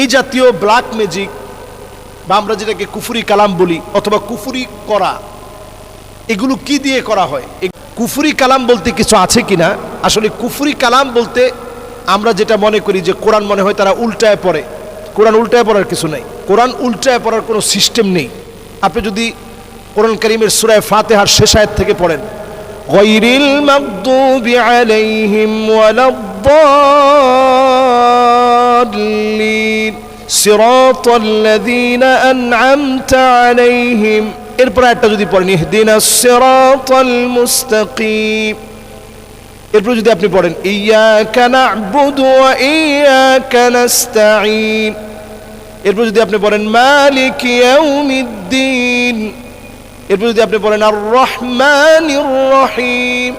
এই জাতীয় black magic বা আমরা যেটাকে কুফুরি কালাম বলি অথবা কুফুরি করা, এগুলো কি দিয়ে করা হয়? কুফুরি কালাম বলতে কিছু আছে কিনা? আসলে কুফুরি কালাম বলতে আমরা যেটা মনে করি যে কোরআন মনে হয় তারা উল্টায় পড়ে। কোরআন উল্টায় পড়ার কিছু নেই। কোরআন উল্টায় পড়ার কোনো সিস্টেম নেই। আপনি যদি কোরআন করিমের সুরায় ফাতেহার শেষ আয়াত থেকে পড়েন গৈরিল মাগদুবি আলাইহিম ওয়ালাদ-দাল্লিন সিরাতাল লাযীনা আন'আমতা আলাইহিম। এরপর একটা যদি পড়েন ইহদিনাস সিরাতাল মুস্তাকিম এরপর যদি আপনি পড়েন, ইয়াকা না'বুদু ওয়া ইয়াকা নাস্তাঈন। এরপর যদি আপনি পড়েন, মালিক ইয়াউমিদ্দিন। এরপর যদি আপনি পড়েন আর রহমানির রহিম।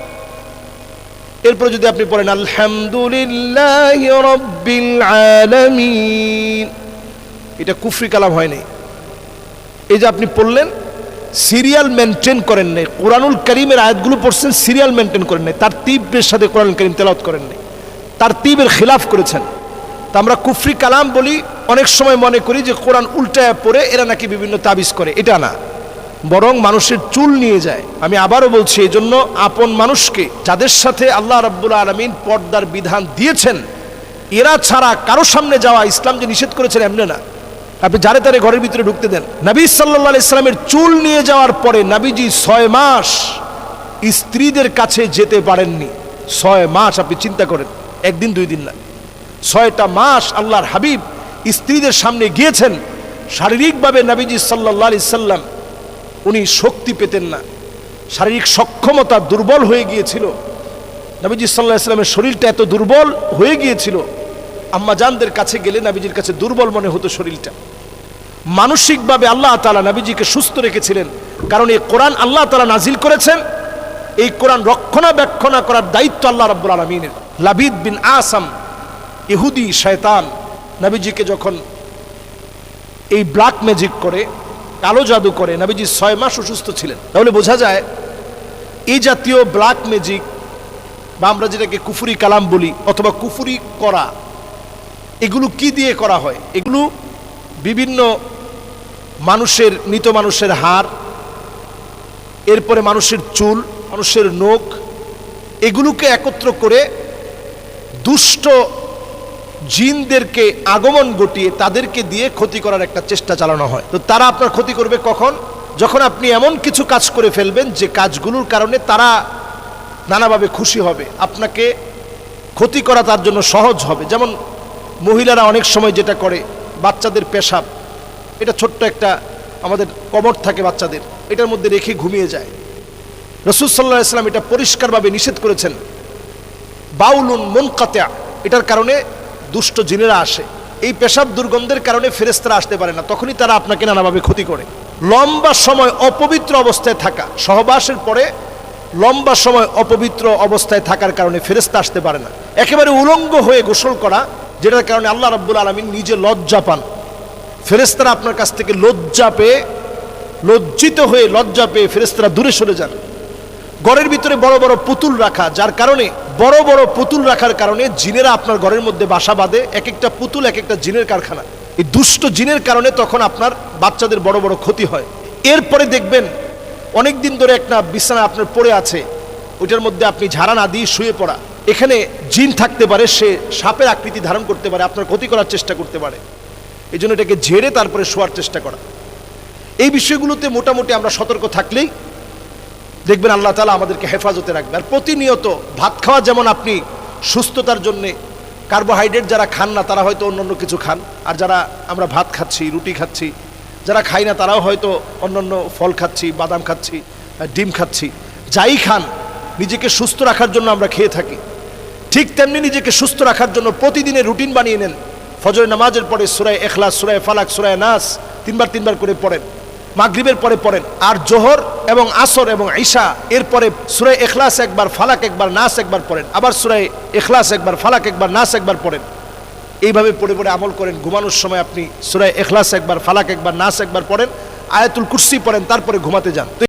এরপর যদি আপনি পড়েন, আলহামদুলিল্লাহ রব্বিল আলামিন। এটা কুফরি কালাম হয়নি এই যে আপনি পড়লেন সিরিয়াল মেনটেন করেন নাই। কোরআনুল করিমের আয়াতগুলো পড়ছেন সিরিয়াল মেনটেন করেন নাই। তার তীব্রের সাথে কোরআন করিম তেলাওয়াত করেন নাই। তার তীবের খিলাফ করেছেন। তা আমরা কুফরি কালাম বলি, অনেক সময় মনে করি যে কোরআন উল্টায় পড়ে এরা নাকি বিভিন্ন তাবিজ করে। এটা না। বরং মানুষের চুল নিয়ে যায়। আমি আবারও বলছি, এই জন্য আপন মানুষকে, যাদের সাথে আল্লাহ রাব্বুল আলমিন পর্দার বিধান দিয়েছেন, এরা ছাড়া কারও সামনে যাওয়া ইসলাম যে নিষেধ করেছেন এমনি না। আপনি যারে তারে ঘরের ভিতরে ঢুকতে দেন। নবী সাল্লাহ ইসলামের চুল নিয়ে যাওয়ার পরে নবীজি ছয় মাস স্ত্রীদের কাছে যেতে পারেননি। ছয় মাস আপনি চিন্তা করেন, একদিন দুই দিন না। ছয়টা মাস আল্লাহর হাবিব স্ত্রীদের সামনে গিয়েছেন। শারীরিকভাবে নবীজি সাল্লাহ সাল্লাম উনি শক্তি পেতেন না। শারীরিক সক্ষমতা দুর্বল হয়ে গিয়েছিল। নবীজি সাল্লাহ ইসলামের শরীরটা এত দুর্বল হয়ে গিয়েছিল। আম্মাজানদের কাছে গেলে নাবিজির কাছে দুর্বল মনে হতো শরীরটা। মানসিকভাবে আল্লাহ তালা নাবিজিকে সুস্থ রেখেছিলেন। কারণ এই কোরআন আল্লাহ তালা নাজিল করেছেন। এই কোরআন রক্ষণাবেক্ষণা করার দায়িত্ব আল্লাহ রাব্বুল আলমিনের। লাবিদ বিন আসাম, ইহুদি শয়তান, নাবিজিকে যখন এই ব্ল্যাক ম্যাজিক করে, কালো জাদু করে, নাবিজি ছয় মাস অসুস্থ ছিলেন। তাহলে বোঝা যায়, এই জাতীয় ব্ল্যাক ম্যাজিক বা আমরা যেটাকে কুফুরি কালাম বলি অথবা কুফুরি করা, এগুলো কি দিয়ে করা হয়? এগুলো বিভিন্ন মানুষের, মৃত মানুষের হাড়, এরপরে মানুষের চুল, মানুষের নখ, এগুলোকে একত্র করে দুষ্ট জিনদেরকে আগমন ঘটিয়ে তাদেরকে দিয়ে ক্ষতি করার একটা চেষ্টা চালানো হয়। তো তারা আপনার ক্ষতি করবে কখন? যখন আপনি এমন কিছু কাজ করে ফেলবেন যে কাজগুলোর কারণে তারা নানাভাবে খুশি হবে। আপনাকে ক্ষতি করা তার জন্য সহজ হবে। যেমন মহিলারা অনেক সময় যেটা করে, বাচ্চাদের পেশাব। এটা ছোট্ট একটা আমাদের কবর থাকে বাচ্চাদের। এটার মধ্যে রেখে ঘুমিয়ে যায়। রসুল সাল্লাহ ইসলাম এটা পরিষ্কারভাবে নিষেধ করেছেন। বাউলুন মন কাতেয়া এটার কারণে দুষ্ট জিনেরা আসে। এই পেশাব দুর্গন্ধের কারণে ফেরেস্তারা আসতে পারে না। তখনই তারা আপনাকে নানাভাবে ক্ষতি করে। লম্বা সময় অপবিত্র অবস্থায় থাকা, সহবাসের পরে লম্বা সময় অপবিত্র অবস্থায় থাকার কারণে ফেরেস্তা আসতে পারে না। একেবারে উলঙ্গ হয়ে গোসল করা, যেটার কারণে আল্লাহ রাব্বুল আলমিন নিজে লজ্জা পান। ফেরেস্তারা আপনার কাছ থেকে লজ্জা পেয়ে, লজ্জিত হয়ে লজ্জা পেয়ে ফেরেস্তারা দূরে সরে যান। ঘরের ভিতরে বড় বড় পুতুল রাখা, যার কারণে বড় বড় পুতুল রাখার কারণে জিনেরা আপনার ঘরের মধ্যে বাসা বাঁধে এক একটা পুতুল এক একটা জিনের কারখানা। এই দুষ্ট জিনের কারণে তখন আপনার বাচ্চাদের বড় বড় ক্ষতি হয়। এরপরে দেখবেন অনেক দিন ধরে একটা বিছানা আপনার পড়ে আছে, ওইটার মধ্যে আপনি ঝাড়া না দিয়ে শুয়ে পড়া। এখানে জিন থাকতে পারে, সে সাপের আকৃতি ধারণ করতে পারে, আপনার ক্ষতি করার চেষ্টা করতে পারে। এই জন্য এটাকে ঝেড়ে তারপরে শোয়ার চেষ্টা করা। এই বিষয়গুলোতে মোটামুটি আমরা সতর্ক থাকলেই দেখবেন আল্লাহ তালা আমাদেরকে হেফাজতে রাখবে আর প্রতিনিয়ত ভাত খাওয়া যেমন আপনি সুস্থতার জন্যে, কার্বোহাইড্রেট যারা খান না, তারা হয়তো অন্যান্য কিছু খান। আর যারা আমরা ভাত খাচ্ছি, রুটি খাচ্ছি, যারা খাই না, তারাও হয়তো অন্যান্য ফল খাচ্ছি, বাদাম খাচ্ছি ডিম খাচ্ছি। যাই খান, নিজেকে সুস্থ রাখার জন্য আমরা খেয়ে থাকি। ঠিক তেমনি নিজেকে সুস্থ রাখার জন্য প্রতিদিনের রুটিন বানিয়ে নেন। ফজর নামাজের পরে সুরায় এখলাস সুরায় ফালাক, সুরায় নাস তিনবার তিনবার করে পড়েন। মাগরিবের পরে পড়েন। আর জোহর এবং আসর এবং ঈশা, এরপরে সুরায় এখলাস একবার, ফালাক একবার, নাস একবার পড়েন। আবার সুরায় এখলাস একবার, ফালাক একবার, নাস একবার পড়েন। এইভাবে পড়ে পড়ে আমল করেন। ঘুমানোর সময় আপনি সুরায় এখলাস একবার, ফালাক একবার, নাস একবার পড়েন। আয়াতুল কুরসি পড়েন, তারপরে ঘুমাতে যান।